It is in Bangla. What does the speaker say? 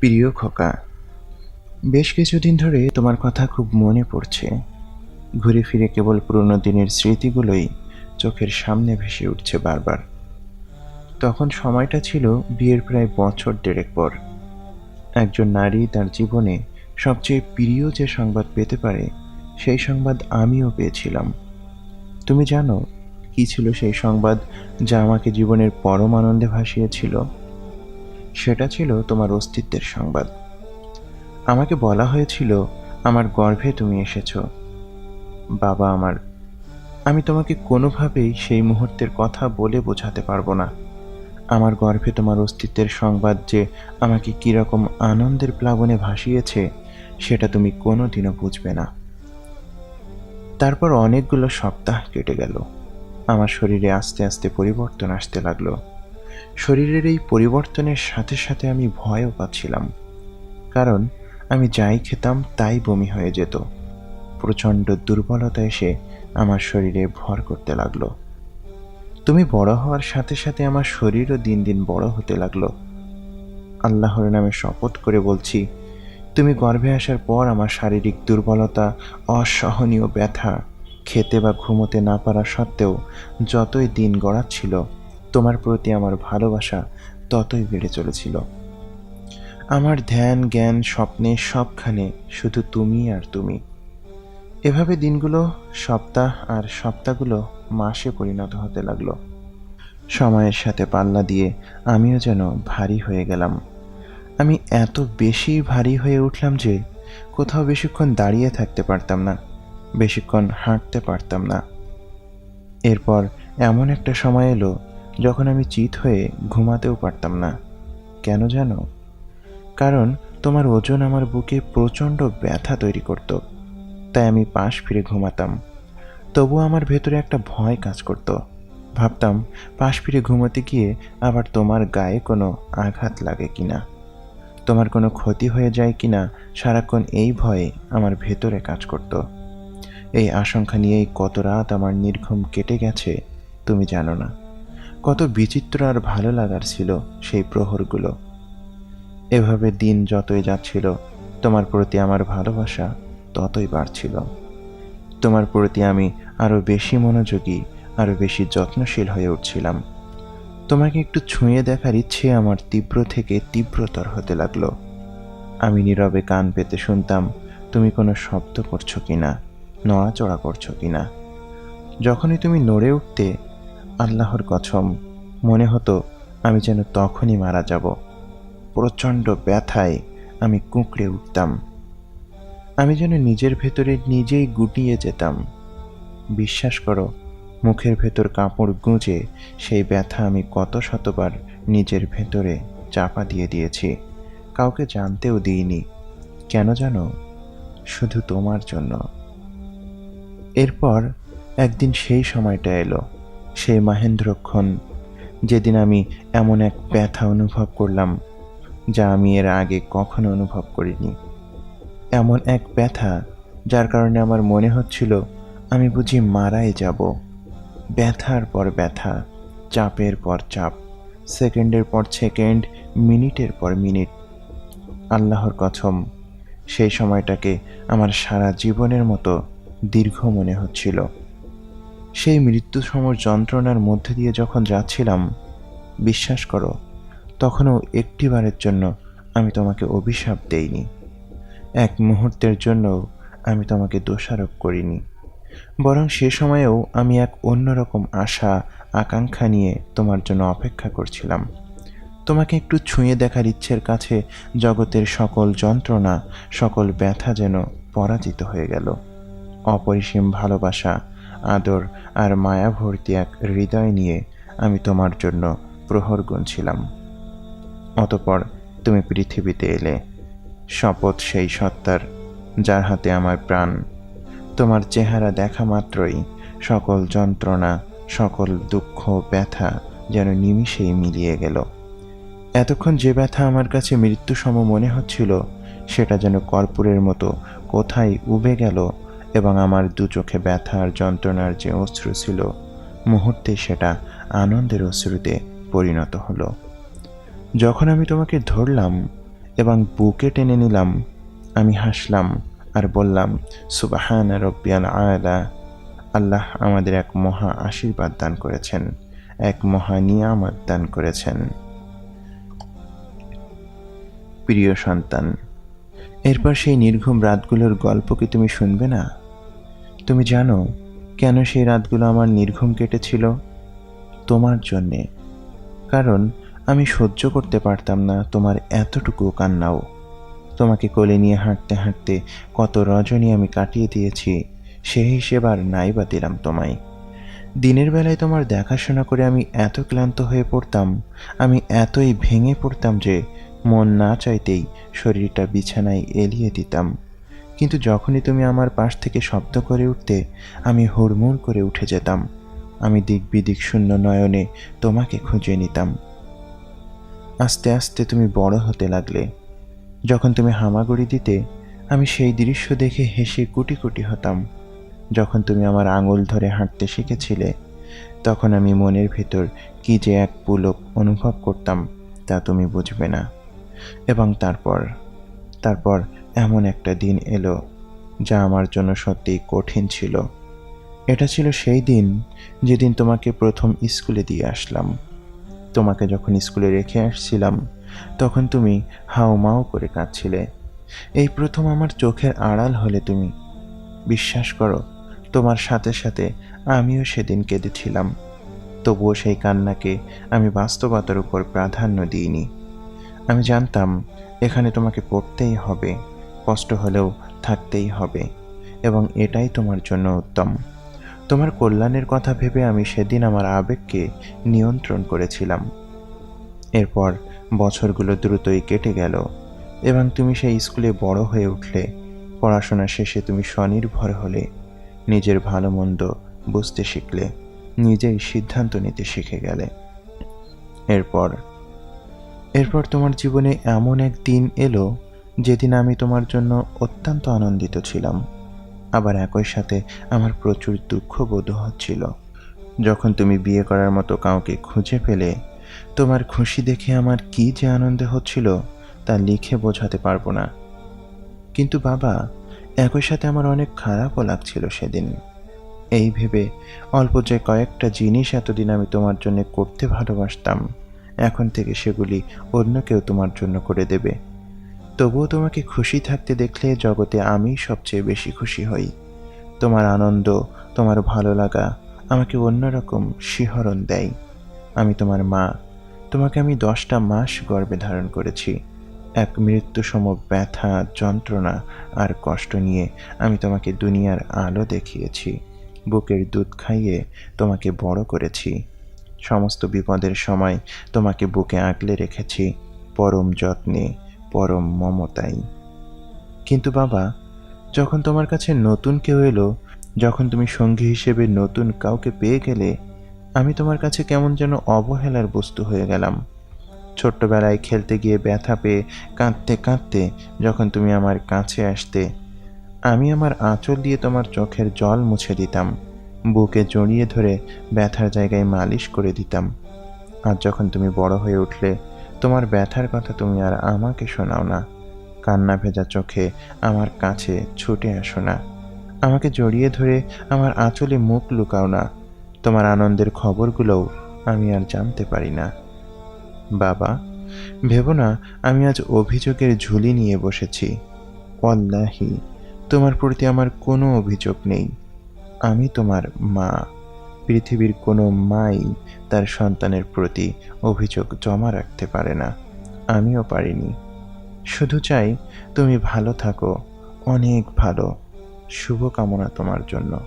প্রিয় খোকা, বেশ কিছুদিন ধরে তোমার কথা খুব মনে পড়ছে। ঘুরে ফিরে কেবল পুরনো দিনের স্মৃতিগুলোই চোখের সামনে ভেসে উঠছে বারবার। তখন সময়টা ছিল বিয়ের প্রায় বছর দেড়েক পর। একজন নারী তার জীবনে সবচেয়ে প্রিয় যে সংবাদ পেতে পারে, সেই সংবাদ আমিও পেয়েছিলাম। তুমি জানো, কি ছিল সেই সংবাদ যা আমাকে জীবনের পরম আনন্দে ভাসিয়েছিল? সেটা ছিল তোমার অস্তিত্বের সংবাদ। আমাকে বলা হয়েছিল, আমার গর্ভে তুমি এসেছ। বাবা আমার, আমি তোমাকে কোনোভাবেই সেই মুহূর্তের কথা বলে বোঝাতে পারব না। আমার গর্ভে তোমার অস্তিত্বের সংবাদ যে আমাকে কীরকম আনন্দের প্লাবনে ভাসিয়েছে, সেটা তুমি কোনো দিনও বুঝবে না। তারপর অনেকগুলো সপ্তাহ কেটে গেল। আমার শরীরে আস্তে আস্তে পরিবর্তন আসতে লাগল। শরীরের এই পরিবর্তনের সাথে সাথে আমি ভয়ও পাচ্ছিলাম। কারণ আমি যাই খেতাম তাই বমি হয়ে যেত। প্রচণ্ড দুর্বলতা এসে আমার শরীরে ভর করতে লাগল। তুমি বড় হওয়ার সাথে সাথে আমার শরীরও দিন দিন বড় হতে লাগল। আল্লাহর নামে শপথ করে বলছি, তুমি গর্ভে আসার পর আমার শারীরিক দুর্বলতা, অসহনীয় ব্যথা, খেতে বা ঘুমোতে না পারা সত্ত্বেও যতই দিন গড়াচ্ছিল তোমার প্রতি আমার ভালোবাসা ততই বেড়ে চলেছিল। আমার ধ্যান, জ্ঞান, স্বপ্নে সবখানে শুধু তুমি আর তুমি। এভাবে দিনগুলো, সপ্তাহ আর সপ্তাহগুলো মাসে পরিণত হতে লাগল। সময়ের সাথে পাল্লা দিয়ে আমিও যেন ভারী হয়ে গেলাম। আমি এত বেশি ভারী হয়ে উঠলাম যে কোথাও বেশিক্ষণ দাঁড়িয়ে থাকতে পারতাম না, বেশিক্ষণ হাঁটতে পারতাম না। এরপর এমন একটা সময় এলো যখন আমি চিত হয়ে ঘুমাতেও পারতাম না। কেন জানো? কারণ তোমার ওজন আমার বুকে প্রচণ্ড ব্যথা তৈরি করত। তাই আমি পাশ ফিরে ঘুমাতাম। তবু আমার ভেতরে একটা ভয় কাজ করত। ভাবতাম, পাশ ফিরে ঘুমাতে গিয়ে আবার তোমার গায়ে কোনো আঘাত লাগে কিনা? তোমার কোনো ক্ষতি হয়ে যায় কিনা সারাক্ষণ এই ভয়ে আমার ভেতরে কাজ করত। এই আশঙ্কা নিয়েই কত রাত আমার নির্ঘুম কেটে গেছে, তুমি জানো না। কত বিচিত্র আর ভালো লাগার ছিল সেই প্রহরগুলো। এভাবে দিন যতই যাচ্ছিল, তোমার প্রতি আমার ভালোবাসা ততই বাড়ছিল। তোমার প্রতি আমি আরও বেশি মনোযোগী আরও বেশি যত্নশীল হয়ে উঠছিলাম। তোমাকে একটু ছুঁয়ে দেখার ইচ্ছে আমার তীব্র থেকে তীব্রতর হতে লাগল। আমি নীরবে কান পেতে শুনতাম, তুমি কোনো শব্দ করছ কি না নড়াচড়া করছ কি না যখনই তুমি নড়ে উঠতে আল্লাহর কছম মনে হতো আমি যেন তখনই মারা যাব। প্রচণ্ড ব্যথায় আমি কুঁকড়ে উঠতাম। আমি যেন নিজের ভেতরে নিজেই গুটিয়ে যেতাম। বিশ্বাস করো, মুখের ভেতর কাপড় গুঁজে সেই ব্যথা আমি কত শতবার নিজের ভেতরে চাপা দিয়ে দিয়েছি। কাউকে জানতেও দিইনি। কেন জানো? শুধু তোমার জন্য। এরপর একদিন সেই সময়টা এলো। সেই মাহেন্দ্রক্ষণ, যেদিন আমি এমন এক ব্যথা অনুভব করলাম, যা আমি এর আগে কখনো অনুভব করিনি। এমন এক ব্যথা, যার কারণে আমার মনে হচ্ছিল, আমি বুঝি মারাই যাব। ব্যথার পর ব্যথা, চাপের পর চাপ, সেকেন্ডের পর সেকেন্ড, মিনিটের পর মিনিট। আল্লাহর কথম, সেই সময়টাকে আমার সারা জীবনের মতো দীর্ঘ মনে হচ্ছিল। সেই মৃত্যু সমর যন্ত্রণার মধ্যে দিয়ে যখন যাচ্ছিলাম, বিশ্বাস করো, তখনও একটিবারের জন্য আমি তোমাকে অভিশাপ দেইনি। এক মুহূর্তের জন্য আমি তোমাকে দোষারোপ করিনি। বরং সে সময়েও আমি এক অন্যরকম আশা, আকাঙ্ক্ষা নিয়ে তোমার জন্য অপেক্ষা করছিলাম। তোমাকে একটু ছুঁয়ে দেখার ইচ্ছের কাছে জগতের সকল যন্ত্রণা, সকল ব্যথা যেন পরাজিত হয়ে গেল। অপরিসীম ভালোবাসা আদর আর মায়া ভর্তি এক হৃদয় নিয়ে আমি তোমার জন্য প্রহর গুনছিলাম। অতপর তুমি পৃথিবীতে এলে। শপথ সেই সত্তার, যার হাতে আমার প্রাণ। তোমার চেহারা দেখা মাত্রই সকল যন্ত্রণা, সকল দুঃখ ব্যথা যেন নিমিষেই মিলিয়ে গেল। এতক্ষণ যে ব্যথা আমার কাছে মৃত্যুসম মনে হচ্ছিল, সেটা যেন কর্পূরের মতো কোথায় উবে গেল এবং আমার দু চোখে ব্যথা আর যন্ত্রণার যে অশ্রু ছিল, মুহূর্তে সেটা আনন্দের অশ্রুতে পরিণত হলো। যখন আমি তোমাকে ধরলাম এবং বুকে টেনে নিলাম, আমি হাসলাম আর বললাম, সুবাহান রব্বিয়াল আয়লা আল্লাহ আমাদের এক মহা আশীর্বাদ দান করেছেন, এক মহা নিয়ামত দান করেছেন। প্রিয় সন্তান এরপর সেই নির্ঘুম রাতগুলোর গল্প কি তুমি শুনবে না? তুমি জানো কেন সেই রাতগুলো আমার নির্ঘুম কেটেছিল? তোমার জন্যে। কারণ আমি সহ্য করতে পারতাম না তোমার এতটুকু কান্নাও। তোমাকে কোলে নিয়ে হাঁটতে হাঁটতে কত রজনী আমি কাটিয়ে দিয়েছি সেই হিসেব আর নাই বা দিলাম তোমায়। দিনের বেলায় তোমার দেখাশোনা করে আমি এত ক্লান্ত হয়ে পড়তাম, আমি এতই ভেঙে পড়তাম যে মন না চাইতেই শরীরটা বিছানায় এলিয়ে দিতাম। কিন্তু যখনই তুমি আমার পাশ থেকে শব্দ করে উঠতে, আমি হুড়মুড় করে উঠে যেতাম। আমি দিক বিদিক শূন্য নয়নে তোমাকে খুঁজে নিতাম। আস্তে আস্তে তুমি বড় হতে লাগলে। যখন তুমি হামাগুড়ি দিতে, আমি সেই দৃশ্য দেখে হেসে কুটি কুটি হতাম। যখন তুমি আমার আঙুল ধরে হাঁটতে শিখেছিলে, তখন আমি মনের ভেতর কী যে এক পুলক অনুভব করতাম, তা তুমি বুঝবে না। এবং তারপর তারপর এমন একটা দিন এলো যা আমার জন্য সত্যিই কঠিন ছিল। এটা ছিল সেই দিন যেদিন তোমাকে প্রথম স্কুলে দিয়ে আসলাম। তোমাকে যখন স্কুলে রেখে আসছিলাম, তখন তুমি হাউমাউ করে কাঁদছিলে। এই প্রথম আমার চোখের আড়াল হলে তুমি। বিশ্বাস করো, তোমার সাথে সাথে আমিও সেদিন কেঁদেছিলাম। তবুও সেই কান্নাকে আমি বাস্তবতার উপর প্রাধান্য দিইনি। আমি জানতাম এখানে তোমাকে পড়তেই হবে, কষ্ট হলেও থাকতেই হবে, এবং এটাই তোমার জন্য উত্তম। তোমার কল্যাণের কথা ভেবে আমি সেদিন আমার আবেগকে নিয়ন্ত্রণ করেছিলাম। এরপর বছরগুলো দ্রুতই কেটে গেল, এবং তুমি সেই স্কুলে বড় হয়ে উঠলে, পড়াশোনা শেষে তুমি স্বনির্ভর হলে, নিজের ভালো মন্দ বুঝতে শিখলে, নিজেই সিদ্ধান্ত নিতে শিখে গেলে। এরপর এরপর তোমার জীবনে এমন এক দিন এলো, যেদিন আমি তোমার জন্য অত্যন্ত আনন্দিত ছিলাম। আবার একই সাথে আমার প্রচুর দুঃখ বোধ হচ্ছিল। যখন তুমি বিয়ে করার মতো কাউকে খুঁজে পেলে, তোমার খুশি দেখে আমার কি যে আনন্দ হচ্ছিল তা লিখে বোঝাতে পারব না। কিন্তু বাবা, একই সাথে আমার অনেক খারাপও লাগছিল সেদিন। এই ভেবে অল্প যে কয়েকটা জিনিস এতদিন আমি তোমার জন্য করতে ভালোবাসতাম এখন থেকে সেগুলি অন্য কেউ তোমার জন্য করে দেবে। তবুও তোমাকে খুশি থাকতে দেখলে জগতে আমি সবচেয়ে বেশি খুশি হই। তোমার আনন্দ, তোমার ভালো লাগা আমাকে অন্যরকম শিহরণ দেয়। আমি তোমার মা, তোমাকে আমি দশটা মাস গর্ভে ধারণ করেছি। এক মৃত্যুসম ব্যথা, যন্ত্রণা আর কষ্ট নিয়ে আমি তোমাকে দুনিয়ার আলো দেখিয়েছি। বুকের দুধ খাইয়ে তোমাকে বড় করেছি। সমস্ত বিপদের সময় তোমাকে বুকে আঁকলে রেখেছি পরম যত্নে, পরম মমতাই কিন্তু বাবা, যখন তোমার কাছে নতুন কেউ এলো, যখন তুমি সঙ্গী হিসেবে নতুন কাউকে পেয়ে গেলে, আমি তোমার কাছে কেমন যেন অবহেলার বস্তু হয়ে গেলাম। ছোট্টবেলায় খেলতে গিয়ে ব্যথা পেয়ে কাঁদতে কাঁদতে যখন তুমি আমার কাছে আসতে, আমি আমার আঁচল দিয়ে তোমার চোখের জল মুছে দিতাম। বুকে জড়িয়ে ধরে ব্যথার জায়গায় মালিশ করে দিতাম। আর যখন তুমি বড় হয়ে উঠলে, তোমার ব্যথার কথা তুমি আর আমাকে শোনাও না। কান্না ভেজা চোখে আমার কাছে ছুটে আসো না। আমাকে জড়িয়ে ধরে আমার আঁচলে মুখ লুকাও না। তোমার আনন্দের খবরগুলোও আমি আর জানতে পারি না। বাবা, ভেবো না, আমি আজ অভিযোগের ঝুলি নিয়ে বসেছি। অল্লাহি তোমার প্রতি আমার কোনো অভিযোগ নেই। আমি তোমার মা। পৃথিবীর কোনো মাই তার সন্তানের প্রতি অভিযোগ জমা রাখতে পারে না। আমিও পারিনি। শুধু চাই তুমি ভালো থাকো, অনেক ভালো। শুভকামনা তোমার জন্য।